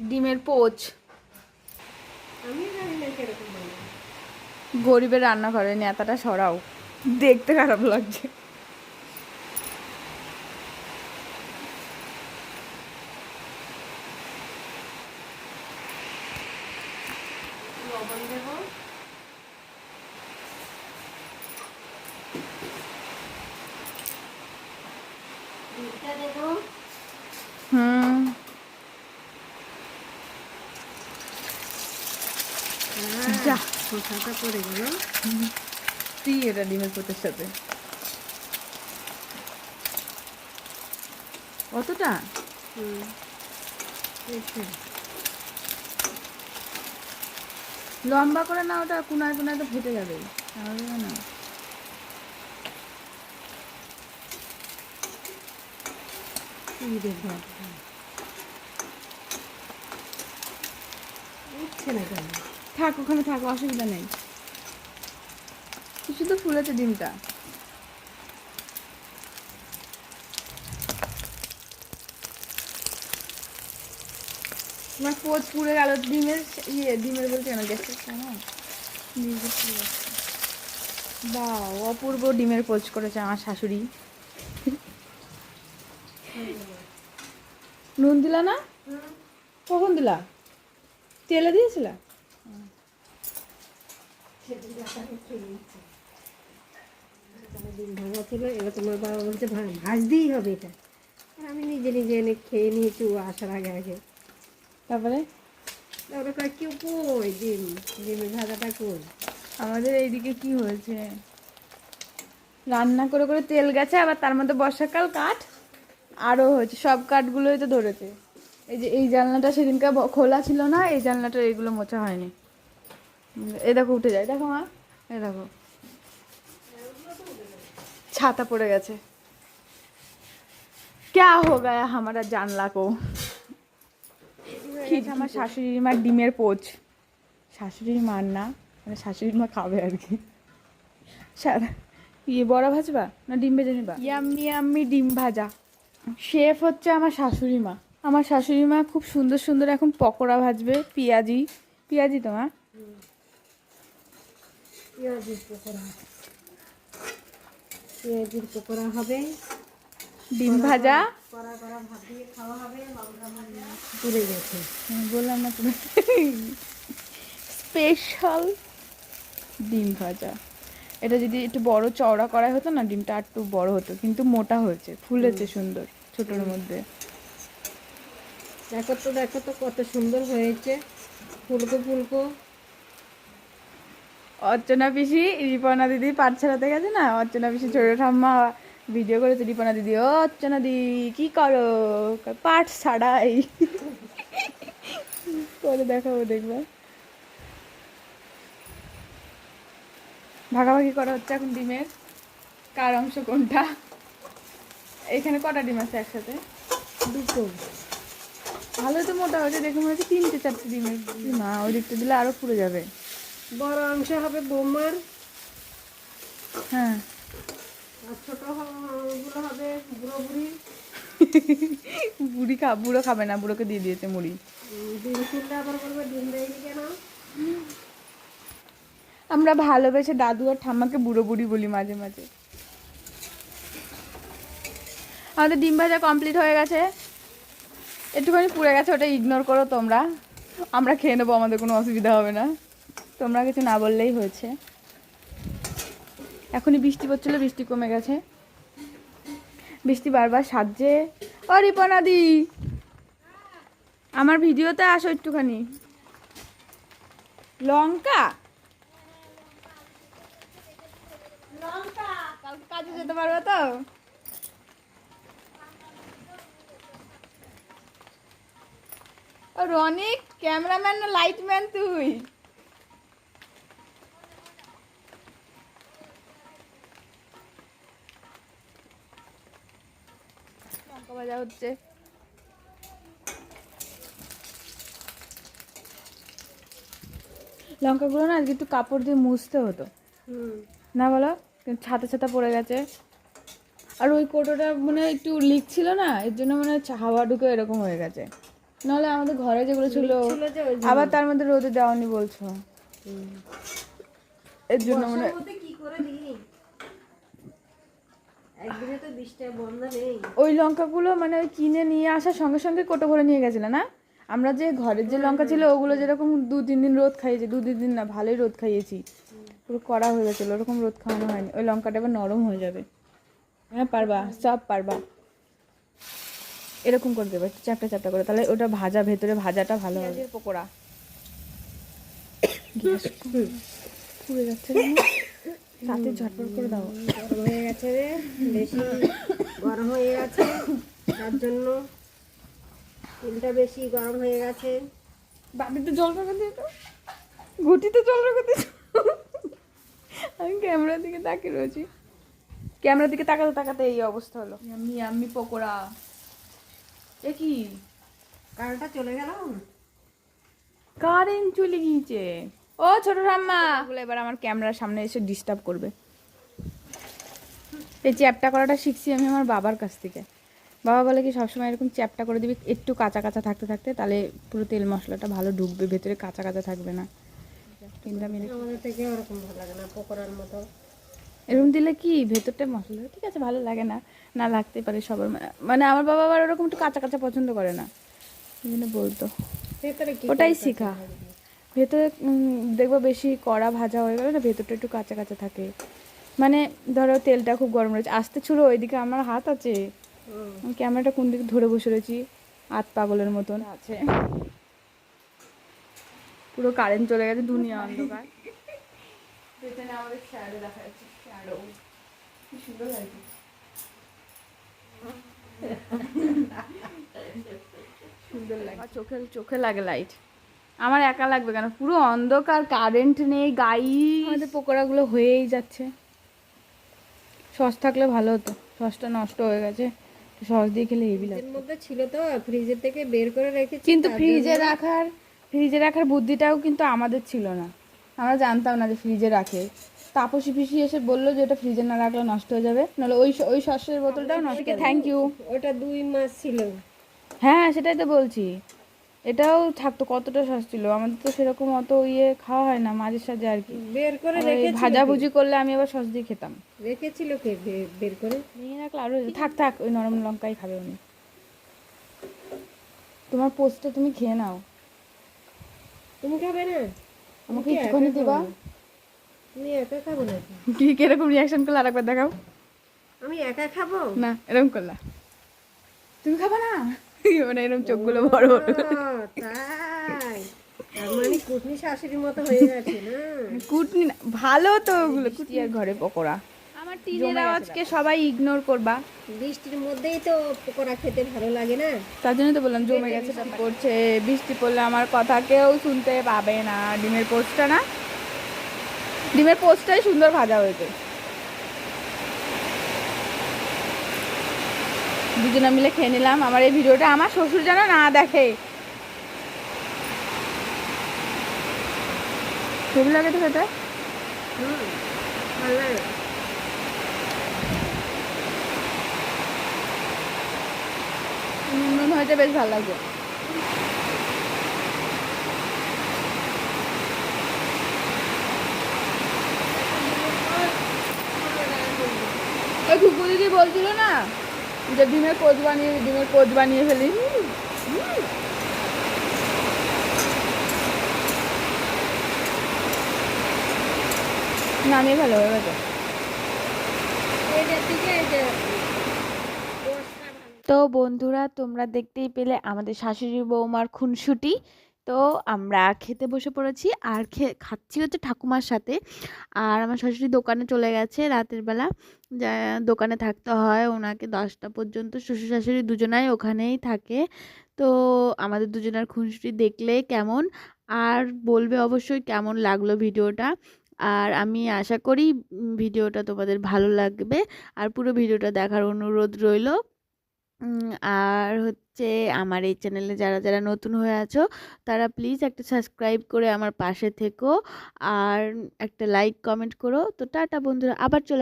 ডিমের পোচ। গরিবের রান্না করে নেতাটা সরাও। দেখতে খারাপ লাগছে। লবণ দেবো। যা। শসাটা পড়ে গেল। তুই এটা ডিমের সাথে। হুম। লম্বা করে না ওটা কোনায় কোনায় তো ফেটে যাবে। না। উঠছে না কেন? থাক ওখানে থাক অসুবিধা নেই। শুধু ফুলেছে ডিমটা। আমার পোচ পুড়ে গেল ডিমের ইয়ে ডিমের বলতে কেন গ্যাসের সময় বা অপূর্ব ডিমের পোচ করেছে আমার শাশুড়ি। নুন দিলা না? কখন দিলা? তেলে দিয়েছিলা? ভাঙা ছিল এবার তোমার বাবা বলছে ভাজতেই হবে এটা আমি নিজে নিজে এনে খেয়ে নিয়েছি, ও আসার আগে আগে। তারপরে তারপরে কয়, কেউ কই ডিম? ডিমের ভাজাটা কই? আমাদের এইদিকে কি হয়েছে? রান্না করে করে তেল গেছে, আবার তার মধ্যে বর্ষাকাল, কাঠ আরও হয়েছে, সব কাঠগুলোই তো ধরেছে। এই যে এই জানলাটা সেদিনকার খোলা ছিল না এই জানলাটা এইগুলো মোছা হয়নি। এই দেখো উঠে যায়। দেখো মা এই দেখো। ছাতা পড়ে গেছে। ক্যা হো গায়া হামারা জানলা কো? আমার শাশুড়ি মার ডিমের পোচ। শাশুড়ির মার না মানে শাশুড়ির মা খাবে আর কি। সারা ইয়ে বড়া ভাজবা না ডিম ভেজে নিবা? ইয়াম্মি ইয়াম্মি ডিম ভাজা। শেফ হচ্ছে আমার শাশুড়ি মা। আমার শাশুড়ি মা খুব সুন্দর সুন্দর এখন পকোড়া ভাজবে পেঁয়াজি। পেঁয়াজি তো মা? পেঁয়াজির পকোড়া। পেঁয়াজির পকোড়া হবে। ডিম ভাজা। পুড়ে গেছে। বললাম না তুমি স্পেশাল ডিম ভাজা। এটা যদি একটু বড় চওড়া করা হতো না ডিমটা আর একটু বড় হতো কিন্তু মোটা হয়েছে ফুলেছে সুন্দর ছোটোর মধ্যে। দেখো তো দেখো তো কত সুন্দর হয়েছে। ফুলকো ফুলকো। অর্চনা পিসি রিপনা দিদি পাঠ ছাড়াতে গেছে না? অর্চনা পিসি ছোট ঠাম্মা ভিডিও করেছে রিপনা দিদি। ও অর্চনা দি কি করো? পাঠ ছাড়াই। করে দেখাবো দেখবে। ভাগাভাগি করা হচ্ছে এখন ডিমের। কার অংশ কোনটা? এখানে কটা ডিম আছে একসাথে? দুটো। ভালোই তো মোটা হয়েছে দেখে মনে হচ্ছে তিনটে চারটে ডিমের না ওই দিকটা দিলে আরও পুড়ে যাবে। বড় অংশ হবে বোমার। হ্যাঁ। আর ছোটগুলো হবে বুড়ো বুড়ি। বুড়ি খা বুড়ো খাবে না বুড়োকে দিয়ে দিয়েছে মুড়ি। ডিম চিন্তা আবার করবে ডিম দেয়নি কেন? আমরা ভালোবেসে দাদু আর ঠাম্মাকে বুড়ো বুড়ি বলি মাঝে মাঝে। আমাদের ডিম ভাজা কমপ্লিট হয়ে গেছে। একটুখানি পুড়ে গেছে, ওটা ইগনোর করো তোমরা। আমরা খেয়ে নেব, আমাদের কোনো অসুবিধা হবে না। তোমরা কিছু না বললেই হয়েছে। এখনই বৃষ্টি পড়ছিল, বৃষ্টি কমে গেছে। বৃষ্টি বারবার সাজছে। ও রিপনাদি আমার ভিডিওতে আসো একটুখানি। লঙ্কা? কাজে যেতে পারবে তো? রনিক ক্যামেরাম্যান না লাইটম্যান তুই? লঙ্কা ভাজা হচ্ছে। লঙ্কাগুলো না আজকে একটু কাপড় দিয়ে মুছতে হতো। না বলো? ছাতা ছাতা পড়ে গেছে। আর ওই কোটোটা মানে একটু লিক ছিল না? এর জন্য মনে হাওয়া ঢুকে এরকম হয়ে গেছে। নাহলে আমাদের ঘরে যেগুলো ছিল। আবার তার মধ্যে রোদে দেওয়ানি বলছো। এর জন্য মনে কি করে দিই একদিনে তো বৃষ্টি বন্ধ নেই। ওই লঙ্কাগুলো মানে ওই কিনে নিয়ে আসার সঙ্গে সঙ্গে কোটো ভরে নিয়ে গেছিলে না? আমরা যে ঘরের যে লঙ্কা ছিল ওগুলো যেরকম দু তিন দিন রোদ খাইয়েছি দু তিন দিন না ভালোই রোদ খাইয়েছি। পুরো কড়া হয়ে গেছিল ওরকম রোদ খাওয়ানো হয়নি। ওই লঙ্কাটা এবার নরম হয়ে যাবে। হ্যাঁ পারবা সব পারবা। এরকম করে দেবে একটু চ্যাপটা চ্যাপটা করে। তাহলে ওটা ভাজা ভেতরে ভাজাটা ভালো হবে। পকোড়া। গ্যাস পুড়ে যাচ্ছে তাতে ঝটপট করে দাও। গরম হয়ে গেছে রে। বেশি গরম হয়ে গেছে। তার জন্য তেলটা বেশি গরম হয়ে গেছে। জল রাখা দিয়ে তো। ঘুটিতে জল রাখা দিয়ে আমি ক্যামেরার দিকে তাকিয়ে রয়েছি। ক্যামেরার দিকে তাকাতে তাকাতে এই অবস্থা হলো। আমি আমি পকোড়া। এ কি? কারণটা চলে গেল? কারেন্ট চলে গিয়েছে। ও ছোট ঠাম্মা। বলে এবার আমার ক্যামেরার সামনে এসে ডিস্টার্ব করবে। এই চ্যাপটা করাটা শিখছি আমি আমার বাবার কাছ থেকে। বাবা বলে কি সবসময় এরকম চ্যাপটা করে দিবি একটু কাঁচা কাঁচা থাকতে থাকতে তাহলে পুরো তেল মশলাটা ভালো ঢুকবে ভেতরে কাঁচা কাঁচা থাকবে না। কিন্তু আমি আমাদের থেকে ওরকম ভালো লাগে না পকোড়ার মতো। এরকম দিলে কি? ভেতরটা মশলা ঠিক আছে ভালো লাগে না। না লাগতে পারে সবার মানে আমার বাবা আবার ওরকম একটু কাঁচা কাঁচা পছন্দ করে না। এই জন্য বলতো। ওটাই শেখা। ভেতরে দেখব বেশি কড়া ভাজা হয়ে গেলে না ভেতরটা একটু কাঁচা কাঁচা থাকে। মানে ধরো তেলটা খুব গরম রয়েছে। আসতে ছুড়ো ওইদিকে আমার হাত আছে। ক্যামেরাটা কোন দিকে ধরে বসে রয়েছি? হাত পাগলের মতন। আছে। পুরো কারেন্ট চলে গেছে দুনিয়া অন্ধকার। পেছনে আমাদের শ্যাডো দেখা যাচ্ছে শ্যাডো কি সুন্দর লাগছে সুন্দর লাগে চোখে চোখে লাগে লাইট আমার একা লাগবে কেন পুরো অন্ধকার কারেন্ট নেই গাই আমাদের পকোড়াগুলো হয়েই যাচ্ছে সস থাকলে ভালো হতো সসটা নষ্ট হয়ে গেছে সস দিয়ে খেলে হেভি লাগে মধ্যে ছিল তো ফ্রিজের থেকে বের করে রেখেছি কিন্তু ফ্রিজে রাখার ফ্রিজে রাখার বুদ্ধিটাও কিন্তু আমাদের ছিল না আমরা জানতাম না যে ফ্রিজে রাখে। তাপসী পিসি এসে বলল যে ওটা ফ্রিজে না রাখলে নষ্ট হয়ে যাবে। নাহলে ওই ওই সসের বোতলটাও নষ্ট থ্যাংক ইউ ওটা দুই মাস ছিল। হ্যাঁ সেটাই তো বলছি। এটাও থাকতো কতটা সস ছিল? আমাদের তো সেরকম অত ইয়ে খাওয়া হয় না মাঝে সাঝে আর কি। বের করে রেখেছিল ভাজাভুজি করলে আমি আবার সস দিয়ে খেতাম। রেখেছিল কে বের করে? ভেঙে রাখলে আরও থাক থাক ওই নরম লঙ্কাই খাবে উনি। তোমার পোস্টটা তুমি খেয়ে নাও। তুমি খাবে না? আমাকে একটুখানি দিবা? তুমি একা খাব না কি কীরকম রিয়াকশন করলে আরেকবার দেখাও? আমি একা খাব? না এরকম করলা। তুমি খাবা না? মানে এরকম চোখগুলো বড় বড়। তাই। মানে কুটনি শাশুড়ির মতো হয়ে গেছে না? কুটনি না ভালো তো ওগুলো কুটি আর ঘরে পকোড়া। টিনের আওয়াজকে সবাই ইগনোর করবা। বৃষ্টির মধ্যেই তো পকোড়া খেতে ভালো লাগে না। তার জন্য তো বললাম জমে গেছে বৃষ্টি। পড়ছে। বৃষ্টি পড়লে আমার কথা কেউ শুনতে পাবে না। ডিমের পোস্টটা না? ডিমের পোস্টটাই সুন্দর ভাজা হয়েছে। দুজনে মিলে খেয়ে নিলাম। আমার এই ভিডিওটা আমার শ্বশুর যেন না দেখে। কেমন লাগে তো খেতে? হুম ভালো লাগে। হয়েছে বেশ ভালো লাগছে ওই খুকু দিদি বলছিল না যে ডিমের কোচ বানিয়ে, ডিমের কোচ বানিয়ে ফেলি। নামিয়ে ভালো গেছে এইটার থেকে তো বন্ধুরা, তোমরা দেখতেই পেলে আমাদের শাশুড়ি বৌমার খুনসুটি। তো আমরা খেতে বসে পড়েছি আর খে, খাচ্ছি হচ্ছে ঠাকুমার সাথে। আর আমার শাশুড়ি দোকানে চলে গেছে রাতের বেলা। যা, দোকানে থাকতে হয় ওনাকে দশটা পর্যন্ত। শ্বশুর শাশুড়ি দুজনাই ওখানেই থাকে। তো আমাদের দুজনের খুনসুটি দেখলে কেমন? আর বলবে অবশ্যই কেমন লাগল ভিডিওটা। আর আমি আশা করি ভিডিওটা তোমাদের ভালো লাগবে। আর পুরো ভিডিওটা দেখার অনুরোধ রইল। আর হচ্ছে আমার এই চ্যানেলে যারা যারা নতুন হয়ে আছো, তারা প্লিজ একটা সাবস্ক্রাইব করে আমার পাশে থেকো, আর একটা লাইক কমেন্ট করো। তো টাটা বন্ধুরা, আবার চলে